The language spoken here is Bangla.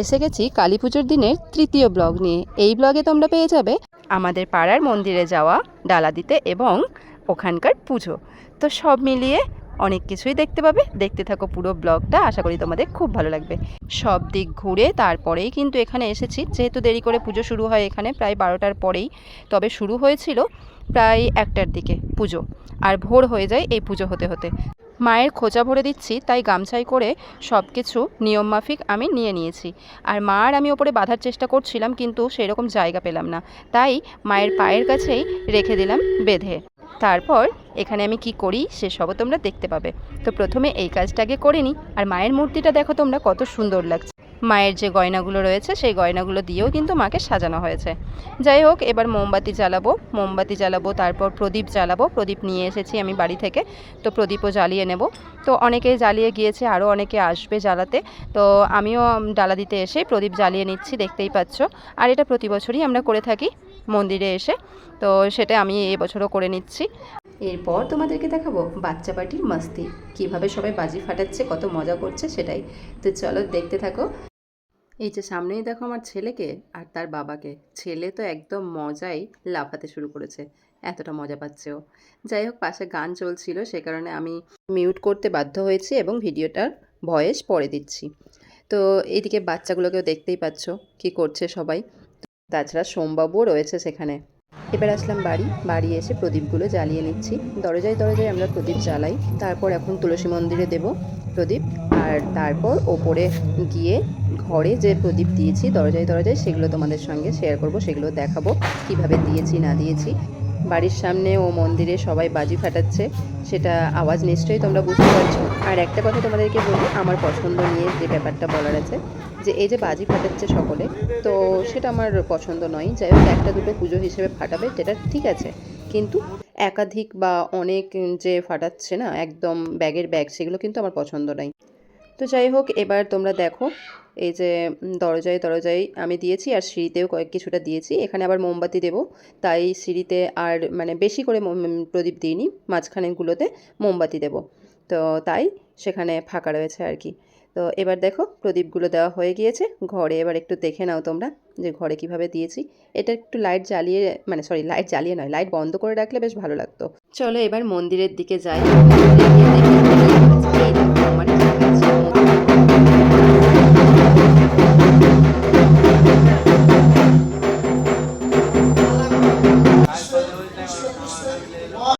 এসে গেছি কালী পুজোর দিনের তৃতীয় ব্লগ নিয়ে। এই ব্লগে তোমরা পেয়ে যাবে আমাদের পাড়ার মন্দিরে যাওয়া, ডালা দিতে এবং ওখানকার পুজো। তো সব মিলিয়ে অনেক কিছুই দেখতে পাবে। দেখতে থাকো পুরো ব্লগটা, আশা করি তোমাদের খুব ভালো লাগবে। সব দিক ঘুরে তারপরেই কিন্তু এখানে এসেছি। যেহেতু দেরি করে পুজো শুরু হয় এখানে প্রায় বারোটার পরেই, তবে শুরু হয়েছিল প্রায় একটার দিকে পুজো। আর ভোর হয়ে যায় এই পুজো হতে হতে। মায়ের খোঁচা ভরে দিচ্ছি, তাই গামছাই করে সব কিছু নিয়মমাফিক আমি নিয়ে নিয়েছি। আর মা আর আমি ওপরে বাঁধার চেষ্টা করছিলাম, কিন্তু সেরকম জায়গা পেলাম না। তাই মায়ের পায়ের কাছেই রেখে দিলাম বেঁধে। তারপর এখানে আমি কি করি, সে সেসবও তোমরা দেখতে পাবে। তো প্রথমে এই কাজটা আগে করে নিই আর মায়ের মূর্তিটা দেখো তোমরা কত সুন্দর লাগছে। মায়ের যে গয়নাগুলো রয়েছে, সেই গয়নাগুলো দিয়েও কিন্তু মাকে সাজানো হয়েছে। যাই হোক, এবার মোমবাতি জ্বালাবো মোমবাতি জ্বালাবো, তারপর প্রদীপ জ্বালাবো। প্রদীপ নিয়ে এসেছি আমি বাড়ি থেকে, তো প্রদীপও জ্বালিয়ে নেব। তো অনেকে জ্বালিয়ে গিয়েছে, আরও অনেকে আসবে জ্বালাতে। তো আমিও ডালা দিতে এসে প্রদীপ জ্বালিয়ে নিচ্ছি, দেখতেই পাচ্ছ। আর এটা প্রতি বছরই আমরা করে থাকি। মন্দিরে এসে। তো সেটা আমি এবছরও করে নিচ্ছি। এরপর তোমাদেরকে দেখাবো বাচ্চা পার্টির মাস্তি। কীভাবে সবাই বাজি ফাটাচ্ছে, কত মজা করছে সেটাই। তো চলো দেখতে থাকো। এই যে সামনেই দেখো আমার ছেলেকে আর তার বাবাকে। ছেলে তো একদম মজাই লাফাতে শুরু করেছে। এতটা মজা পাচ্ছে ও। যাই হোক, পাশে গান চলছিল, সে কারণে আমি মিউট করতে বাধ্য হয়েছি এবং ভিডিওটার ভয়েস পরে দিচ্ছি। তো এইদিকে বাচ্চাগুলোকেও দেখতেই পাচ্ছ কি করছে সবাই। তাছাড়া সোমবাবুও রয়েছে সেখানে। এবার আসলাম বাড়ি। বাড়ি এসে প্রদীপগুলো জ্বালিয়ে নিচ্ছি। দরজায় দরজায় আমরা প্রদীপ জ্বালাই। তারপর এখন তুলসী মন্দিরে দেব প্রদীপ। আর তারপর ওপরে গিয়ে ঘরে যে প্রদীপ দিয়েছি, দরজায় দরজায় সেগুলো তোমাদের সঙ্গে শেয়ার করব, সেগুলো দেখাবো, কীভাবে দিয়েছি, না দিয়েছি। বাড়ির সামনে ও মন্দিরে সবাই বাজি ফাটাচ্ছে, সেটা আওয়াজ নিশ্চয়ই তোমরা বুঝতে পারছ। আর একটা কথা তোমাদেরকে বলি, আমার পছন্দ নিয়ে যে ব্যাপারটা বলার আছে যে এই যে বাজি ফাটাচ্ছে সকলে, তো সেটা আমার পছন্দ নয়। যাই হোক, একটা দুটো পুজো হিসেবে ফাটাবে, যেটা ঠিক আছে। কিন্তু একাধিক বা অনেক যে ফাটাচ্ছে না, একদম ব্যাগের ব্যাগ, সেগুলো কিন্তু আমার পছন্দ নয়। তো যাই হোক, এবার তোমরা দেখো, এই যে দরজায় দরজায় আমি দিয়েছি আর সিঁড়িতেও কয়েক কিছুটা দিয়েছি। এখানে আবার মোমবাতি দেবো, তাই সিঁড়িতে আর মানে বেশি করে প্রদীপ দিইনি মাঝখানেগুলোতে মোমবাতি দেবো। তো তাই সেখানে ফাঁকা রয়েছে আর কি। তো এবার দেখো, প্রদীপগুলো দেওয়া হয়ে গিয়েছে। ঘরে এবার একটু দেখে নাও তোমরা যে ঘরে কীভাবে দিয়েছি। এটা একটু লাইট জ্বালিয়ে মানে সরি লাইট জ্বালিয়ে নয় লাইট বন্ধ করে রাখলে বেশ ভালো লাগতো। চলো এবার মন্দিরের দিকে যাই।